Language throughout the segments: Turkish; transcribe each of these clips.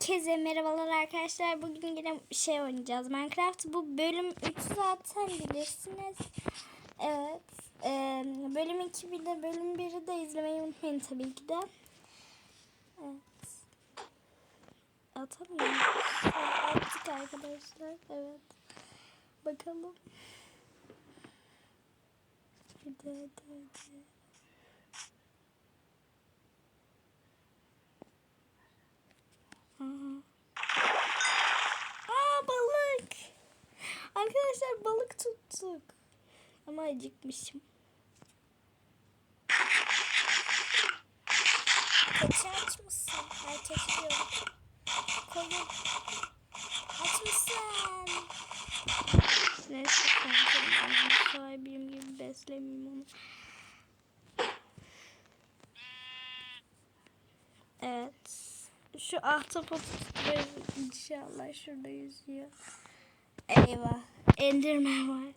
Herkese merhabalar arkadaşlar. Bugün yine şey oynayacağız. Minecraft bu bölüm 3 zaten bilirsiniz. Evet. e, bölüm 2 bir de bölüm 1'i de izlemeyi unutmayın tabii ki de. Evet. Atamıyorum. Attık arkadaşlar. Evet. Bakalım. Hadi hadi hadi. Aa balık. Arkadaşlar balık tuttuk. Ama acıkmışım. Keçi aç mısın? Diyor. Koyun. Aç? Neyse kanka. Ben sahibiyim gibi beslemeyeyim onu. Evet. Şu ahtapot inşallah şurada yüzüyor. Eyvah. Enderman var.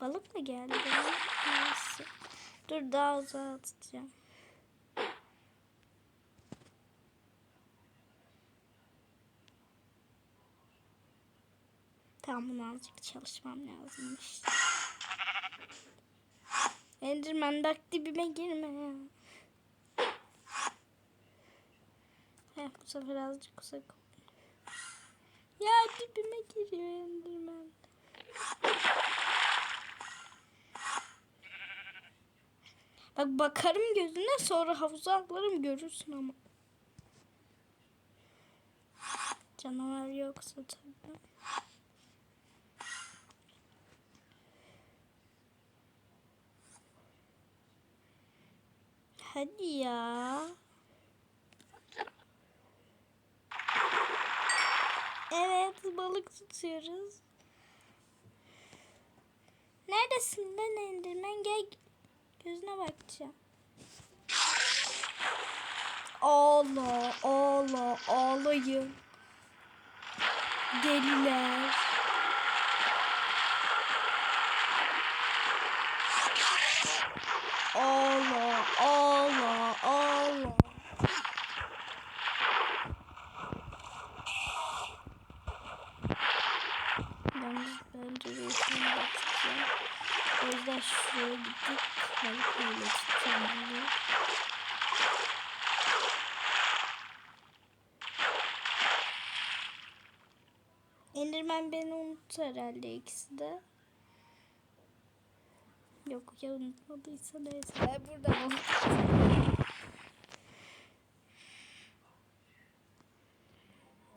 Balık mı geldi? Neyse. Dur daha uzağa atacağım. Tamam bunu azıcık çalışmam lazımmış. Enderman bak dibime girme ya. Heh, bu sefer azıcık ol. Ya dibime giriyor Enderman. Bak bakarım gözüne sonra havuza atlarım görürsün ama. Canavar yoksa tabii. Hadi ya. Evet balık tutuyoruz. Neredesin lan Enderman? Gel gözüne bakacağım. Allah Allah ağlayın. Deliler. Allah Yüzden şuraya gidip balık öyle tutacağım bunu. Enderman beni unuttu herhalde ikisi de. Yok ya unutmadıysa neyse. Ben burada balık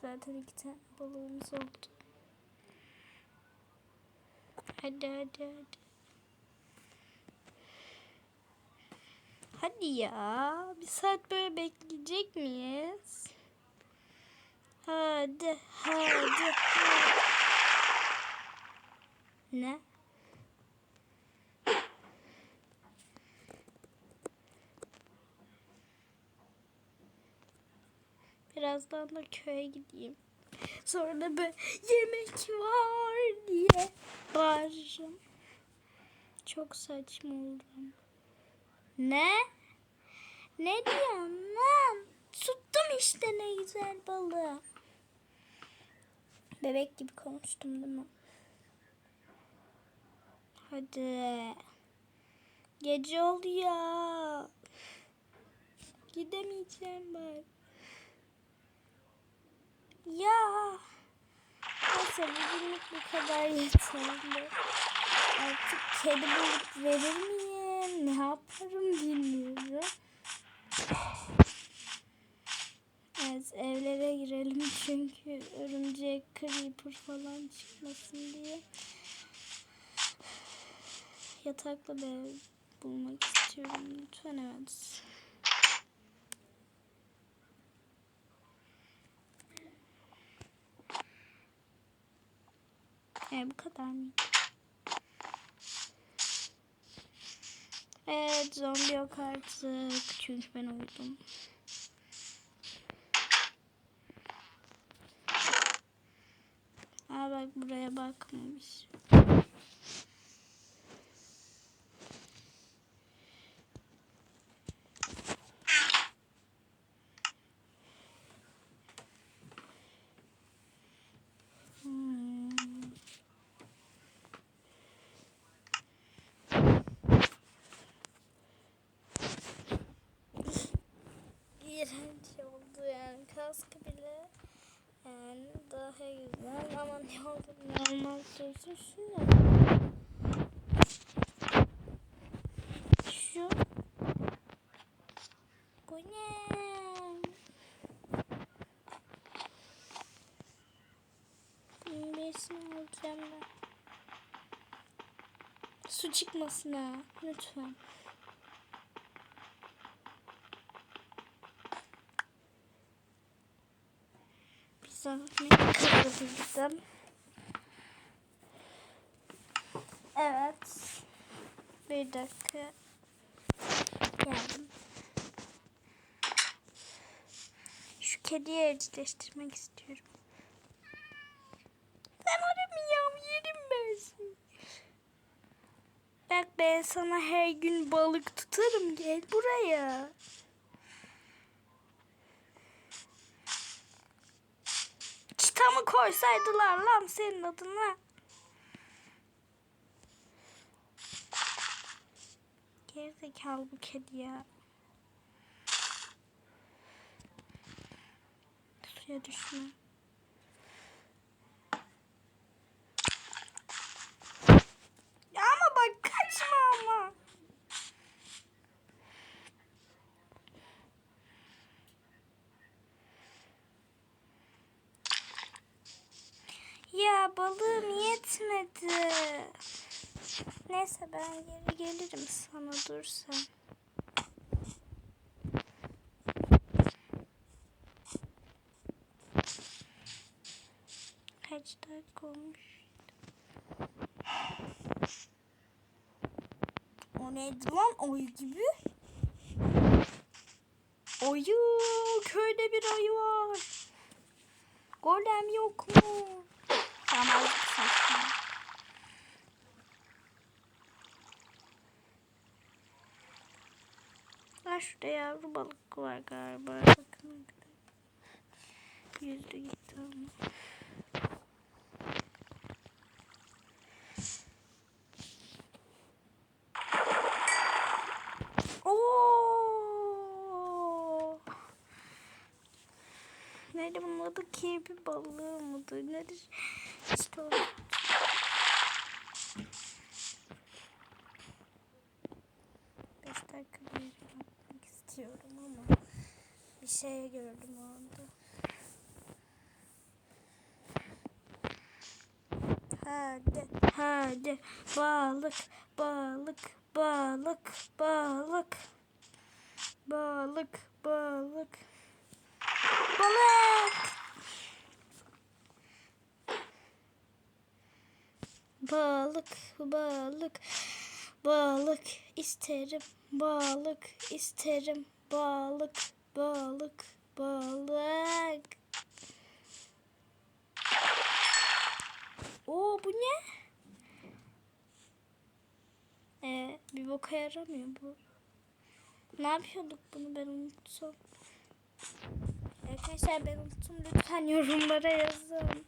Zaten iki tane balığımız oldu. Hadi hadi hadi. Hadi ya. Bir saat böyle bekleyecek miyiz? Hadi hadi. hadi. Ne? Birazdan da köye gideyim. Sonra da böyle yemek var diye bağırırım. Çok saçma oldum. Ne? Ne diyorsun lan? Tuttum işte ne güzel balığı. Bebek gibi konuştum değil mi? Hadi. Gece oldu ya. Gidemeyeceğim bak. Ya. Neyse bugünlük bu kadar yeterli. Artık kedi bulup verir miyim? Ne yaparım bilmiyorum. Evet evlere girelim çünkü örümcek, creeper falan çıkmasın diye. Yataklı bir ev bulmak istiyorum lütfen evet. E bu kadar mı? Evet zombi yok artık. Çünkü ben uyudum. Aa bak buraya bakmamış. iğrenç oldu yani kaskı bile yani daha güzel ama ne olur olmaz diyorsun şu. Bu ne? Birisini alacağım ben? Su çıkmasın ha lütfen. Bir zahmet kırıldım. Evet. Bir dakika. Geldim. Şu kediyi evcilleştirmek istiyorum. Ben aramıyorum. Yerim ben. Bak ben sana her gün balık tutarım. Gel buraya. Çıtamı koysaydılar lan senin adına. Gerizekalı bu kedi ya. Suya düşme. Ya ama bak kaçma ama. Ya balığım yetmedi. Neyse ben geri gelirim sana dur sen. Kaç dakika olmuş? O neydi lan ayı gibi? Ayı köyde bir ayı var. Golem yok mu? Tamam. Ha şurada yavru balık var galiba. Bakın. Yüzdü gitti ama. Neydi bunun adı? Kirpi balığı mıdır? Nedir? İşte o. Beş dakika bir yere bakmak istiyorum ama bir şey gördüm o anda. Hadi, hadi, balık, balık, balık, balık, balık, balık, balık. Balık, balık, balık isterim, balık isterim, balık, balık, balık. Oo bu ne? Ee, bir boka yaramıyor bu. Ne yapıyorduk bunu ben unuttum. Arkadaşlar ben unuttum lütfen yorumlara yazın.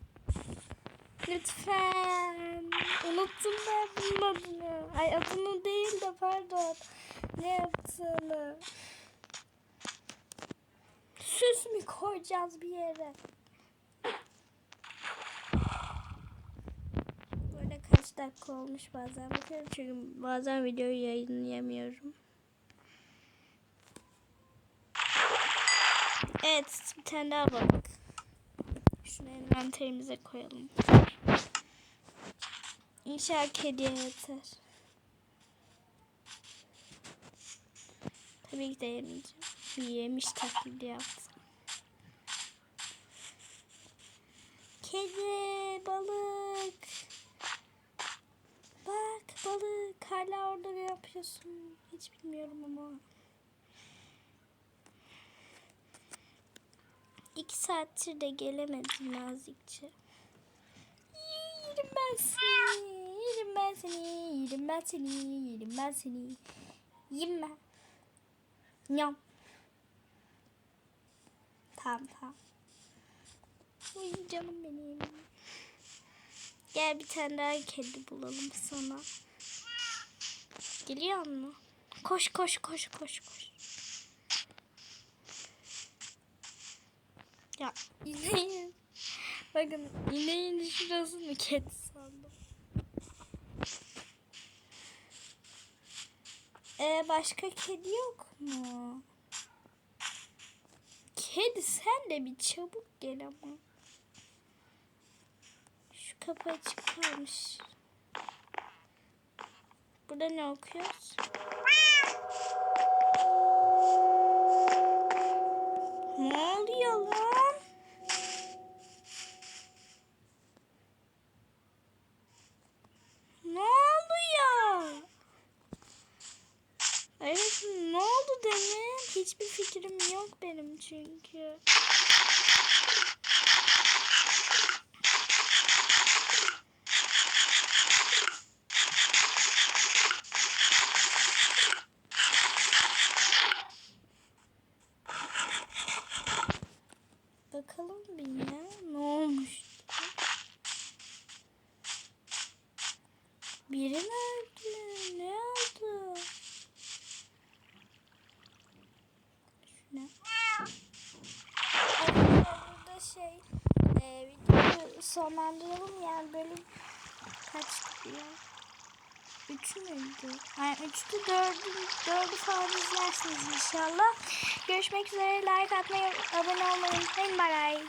Lütfen. Unuttum ben bunun adını. Ay adını değil de pardon. Ne yaptığını. Süs mü koyacağız bir yere? Böyle kaç dakika olmuş bazen bakıyorum çünkü bazen videoyu yayınlayamıyorum. Evet bir tane daha balık. Şunu envanterimize koyalım. İnşallah kediye yeter. Tabii ki de yemeyeceğim. Yemiş taklidi yaptım. Kedi, balık. Bak balık hala orada ne yapıyorsun? Hiç bilmiyorum ama. İki saattir de gelemedim nazikçe. Yerim ben seni. Yerim ben seni. Yerim ben seni. Yerim ben seni. Yiyeyim ben. Nyam. Tamam tamam. Uy canım benim. Gel bir tane daha kedi bulalım sana. Geliyor mu? Koş koş koş koş koş. Ya ineğin. Bakın ineğin şurasını kedi sandım. Ee, başka kedi yok mu? Kedi sen de bir çabuk gel ama. Şu kapı açık kalmış. Burada ne okuyoruz? Ne oluyor lan? Ne oluyor? Evet ne oldu demin? Hiçbir fikrim yok benim çünkü. Bakalım bir ya ne olmuş. Biri mi öldü? Ne oldu? Şuna. Arkadaşlar burada şey e, videoyu sonlandıralım yani bölüm kaçtı ya? Üç müydü? Yani üçtü dördü, dördü falan izlersiniz inşallah. Görüşmek üzere. Like atmayı, abone olmayı unutmayın. Bye bye.